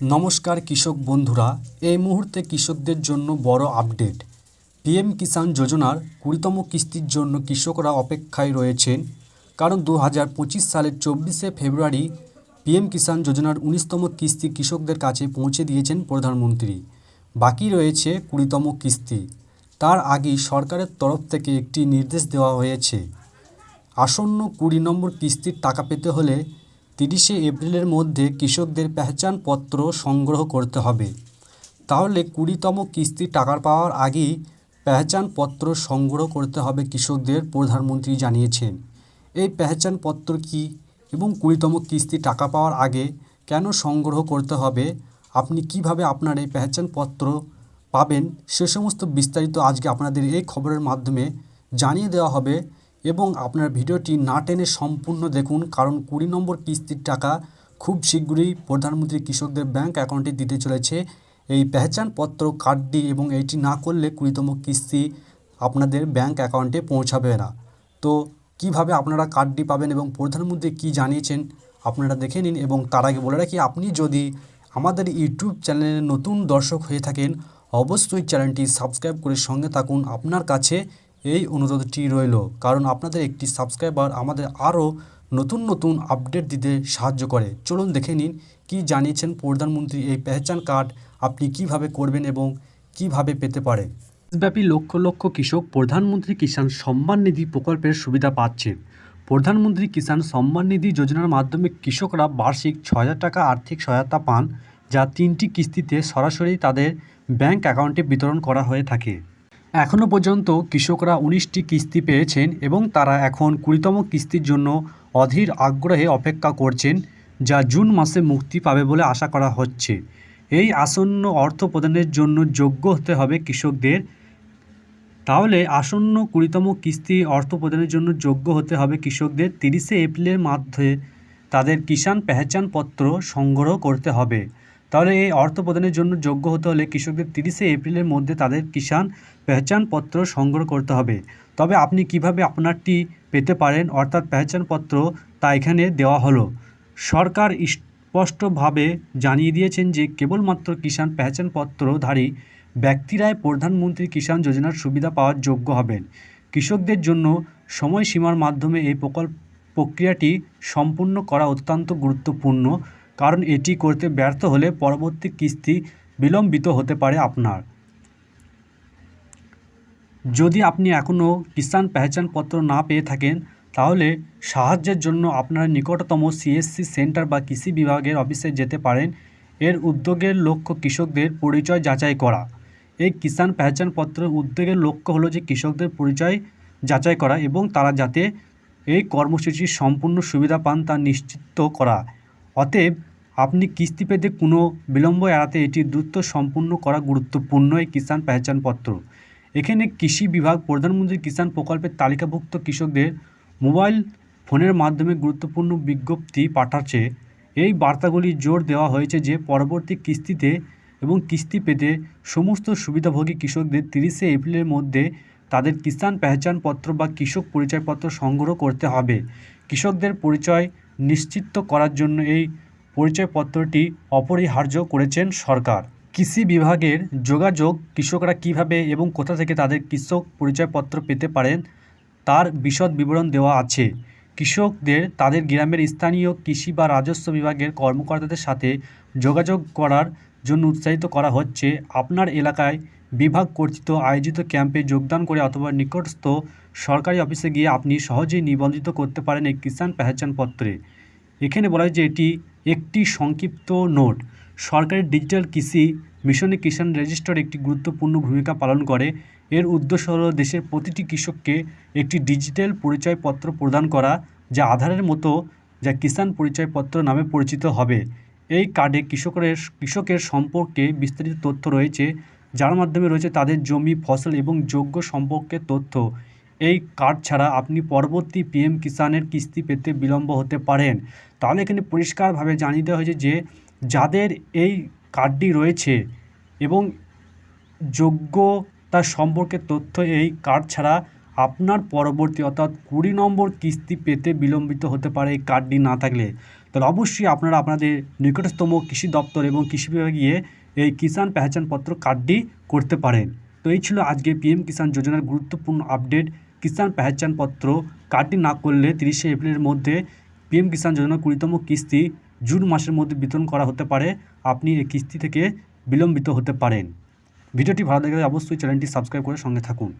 নমস্কার কৃষক বন্ধুরা, এই মুহূর্তে কৃষকদের জন্য বড় আপডেট। পিএম কিষাণ যোজনার কুড়িতম কিস্তির জন্য কৃষকরা অপেক্ষায় রয়েছেন, কারণ দু হাজার পঁচিশ সালের চব্বিশে ফেব্রুয়ারি পিএম কিষাণ যোজনার উনিশতম কিস্তি কৃষকদের কাছে পৌঁছে দিয়েছেন প্রধানমন্ত্রী। বাকি রয়েছে কুড়িতম কিস্তি। তার আগেই সরকারের তরফ থেকে একটি নির্দেশ দেওয়া হয়েছে। আসন্ন কুড়ি নম্বর কিস্তির টাকা পেতে হলে তিরিশে এপ্রিলের মধ্যে কৃষকদের পেহচানপত্র সংগ্রহ করতে হবে। তাহলে কুড়িতম কিস্তি টাকা পাওয়ার আগেই পেহচানপত্র সংগ্রহ করতে হবে কৃষকদের, প্রধানমন্ত্রী জানিয়েছেন। এই পেহচানপত্র কি এবং কুড়িতম কিস্তি টাকা পাওয়ার আগে কেন সংগ্রহ করতে হবে? আপনি কীভাবে আপনার এই পেহচানপত্র পাবেন? সে সমস্ত বিস্তারিত আজকে আপনাদের এই খবরের মাধ্যমে জানিয়ে দেওয়া হবে। এবং আপনার ভিডিওটি না টেনে সম্পূর্ণ দেখুন, কারণ কুড়ি নম্বর কিস্তির টাকা খুব শীঘ্রই প্রধানমন্ত্রী কৃষকদের ব্যাংক অ্যাকাউন্টে দিতে চলেছে। এই পেহচানপত্র, কার্ডটি এবং এইটি না করলে কুড়িতম কিস্তি আপনাদের ব্যাংক অ্যাকাউন্টে পৌঁছাবে না। তো কীভাবে আপনারা কার্ডটি পাবেন এবং প্রধানমন্ত্রী কি জানিয়েছেন আপনারা দেখে নিন এবং তার আগে বলে রাখি, আপনি যদি আমাদের ইউটিউব চ্যানেলে নতুন দর্শক হয়ে থাকেন, অবশ্যই চ্যানেলটি সাবস্ক্রাইব করে সঙ্গে থাকুন। আপনার কাছে এই অনুরোধটি রইল। কারণ আপনাদের একটি সাবস্ক্রাইবার আমাদের আরও নতুন নতুন আপডেট দিতে সাহায্য করে। চলুন দেখে নিন, কি জানিয়েছেন প্রধানমন্ত্রী এই পেহচান কার্ড? আপনি কীভাবে করবেন এবং কীভাবে পেতে পারেন দেশব্যাপী লক্ষ লক্ষ কৃষক প্রধানমন্ত্রী কিষাণ সম্মান নিধি প্রকল্পের সুবিধা পাচ্ছেন। প্রধানমন্ত্রী কিষাণ সম্মান নিধি যোজনার মাধ্যমে কৃষকরা বার্ষিক ছ টাকা আর্থিক সহায়তা পান, যা তিনটি কিস্তিতে সরাসরি তাদের ব্যাংক অ্যাকাউন্টে বিতরণ করা হয়ে থাকে। এখনও পর্যন্ত কৃষকরা উনিশটি কিস্তি পেয়েছেন এবং তারা এখন কুড়িতম কিস্তির জন্য অধীর আগ্রহে অপেক্ষা করছেন, যা জুন মাসে মুক্তি পাবে বলে আশা করা হচ্ছে। এই আসন্ন অর্থ প্রদানের জন্য যোগ্য হতে হবে কৃষকদের। তাহলে আসন্ন কুড়িতম কিস্তি অর্থ প্রদানের জন্য যোগ্য হতে হবে কৃষকদের। তিরিশে এপ্রিলের মধ্যে তাদের কিষাণ পেহচানপত্র সংগ্রহ করতে হবে। তাহলে এই অর্থ প্রদানের জন্য যোগ্য হতে হলে কৃষকদের তিরিশে এপ্রিলের মধ্যে তাদের কিষাণ পেহচানপত্র সংগ্রহ করতে হবে। তবে আপনি কীভাবে আপনারটি পেতে পারেন? অর্থাৎ পেহচানপত্র তা এখানে দেওয়া হলো। সরকার স্পষ্টভাবে জানিয়ে দিয়েছেন যে, কেবলমাত্র কিষাণ পেহচানপত্রধারী ব্যক্তিরাই প্রধানমন্ত্রী কিষাণ যোজনার সুবিধা পাওয়ার যোগ্য হবেন। কৃষকদের জন্য সময়সীমার মাধ্যমে এই প্রকল্প প্রক্রিয়াটি সম্পূর্ণ করা অত্যন্ত গুরুত্বপূর্ণ। কারণ এটি করতে ব্যর্থ হলে পরবর্তী কিস্তি বিলম্বিত হতে পারে আপনার। যদি আপনি এখনও কিষাণ পেহচানপত্র না পেয়ে থাকেন, তাহলে সাহায্যের জন্য আপনার নিকটতম সিএসসি সেন্টার বা কৃষি বিভাগের অফিসে যেতে পারেন। এর উদ্যোগের লক্ষ্য কৃষকদের পরিচয় যাচাই করা। এই কিষাণ পেহচানপত্রের উদ্যোগের লক্ষ্য হলো যে কৃষকদের পরিচয় যাচাই করা এবং তারা যাতে এই কর্মসূচির সম্পূর্ণ সুবিধা পান তা নিশ্চিত করা। অতএব আপনি কিস্তি পেতে কোনো বিলম্ব এড়াতে এটি দ্রুত সম্পূর্ণ করা গুরুত্বপূর্ণ এই কিষাণ পেহচানপত্র। এখানে কৃষি বিভাগ, প্রধানমন্ত্রী কিষাণ প্রকল্পের তালিকাভুক্ত কৃষকদের মোবাইল ফোনের মাধ্যমে গুরুত্বপূর্ণ বিজ্ঞপ্তি পাঠাচ্ছে। এই বার্তাগুলি জোর দেওয়া হয়েছে যে পরবর্তী কিস্তিতে এবং কিস্তি পেতে সমস্ত সুবিধাভোগী কৃষকদের তিরিশে এপ্রিলের মধ্যে তাদের কিষাণ পেহচানপত্র বা কৃষক পরিচয়পত্র সংগ্রহ করতে হবে। কৃষকদের পরিচয় নিশ্চিত করার জন্য এই পরিচয়পত্রটি অপরিহার্য করেছেন সরকার। কৃষি বিভাগের যোগাযোগ কৃষকরা কীভাবে এবং কোথা থেকে তাদের কৃষক পরিচয়পত্র পেতে পারেন, তার বিশদ বিবরণ দেওয়া আছে। কৃষকদের তাদের গ্রামের স্থানীয় কৃষি বা রাজস্ব বিভাগের কর্মকর্তাদের সাথে যোগাযোগ করার জন্য উৎসাহিত করা হচ্ছে। আপনার এলাকায় বিভাগ কর্তৃক আয়োজিত ক্যাম্পে যোগদান করে অথবা নিকটস্থ সরকারি অফিসে গিয়ে আপনি সহজেই নিবন্ধিত করতে পারেন এই কিষাণ পেহচানপত্রে এখানে বলা হয় যে এটি একটি সংক্ষিপ্ত নোট। সরকারের ডিজিটাল কৃষি মিশনে কিষাণ রেজিস্টার একটি গুরুত্বপূর্ণ ভূমিকা পালন করে। এর উদ্দেশ্য হলো দেশের প্রতিটি কৃষককে একটি ডিজিটাল পরিচয়পত্র প্রদান করা, যা আধারের মতো, যা কিষাণ পরিচয়পত্র নামে পরিচিত হবে। এই কার্ডে কৃষকের কৃষকের সম্পর্কে বিস্তারিত তথ্য রয়েছে। যার মাধ্যমে রয়েছে তাদের জমি, ফসল এবং যোগ্য সম্পর্কে তথ্য। এই কার্ড ছাড়া আপনি পরবর্তী পিএম কিষাণের কিস্তি পেতে বিলম্ব হতে পারেন। তাহলে এখানে পরিষ্কারভাবে জানিয়ে দেওয়া হয়েছে যে, যাদের এই কার্ডটি রয়েছে এবং যোগ্যতা সম্পর্কে তথ্য, এই কার্ড ছাড়া আপনার পরবর্তী অর্থাৎ কুড়ি নম্বর কিস্তি পেতে বিলম্বিত হতে পারে এই কার্ডটি না থাকলে। তাহলে অবশ্যই আপনারা আপনাদের নিকটতম কৃষি দপ্তর এবং কৃষি বিভাগে গিয়ে এই কিষাণ পেহচানপত্র কার্ডটি করতে পারেন তো এই ছিল আজকে পিএম কিষাণ যোজনার গুরুত্বপূর্ণ আপডেট। কিষাণ পেহচানপত্র কার্ডটি না করলে তিরিশে এপ্রিলের মধ্যে পিএম কিষাণ যোজনার কুড়িতম কিস্তি জুন মাসের মধ্যে বিতরণ করা হতে পারে। আপনি এই কিস্তি থেকে বিলম্বিত হতে পারেন। ভিডিওটি ভালো লাগলে অবশ্যই চ্যানেলটি সাবস্ক্রাইব করে সঙ্গে থাকুন।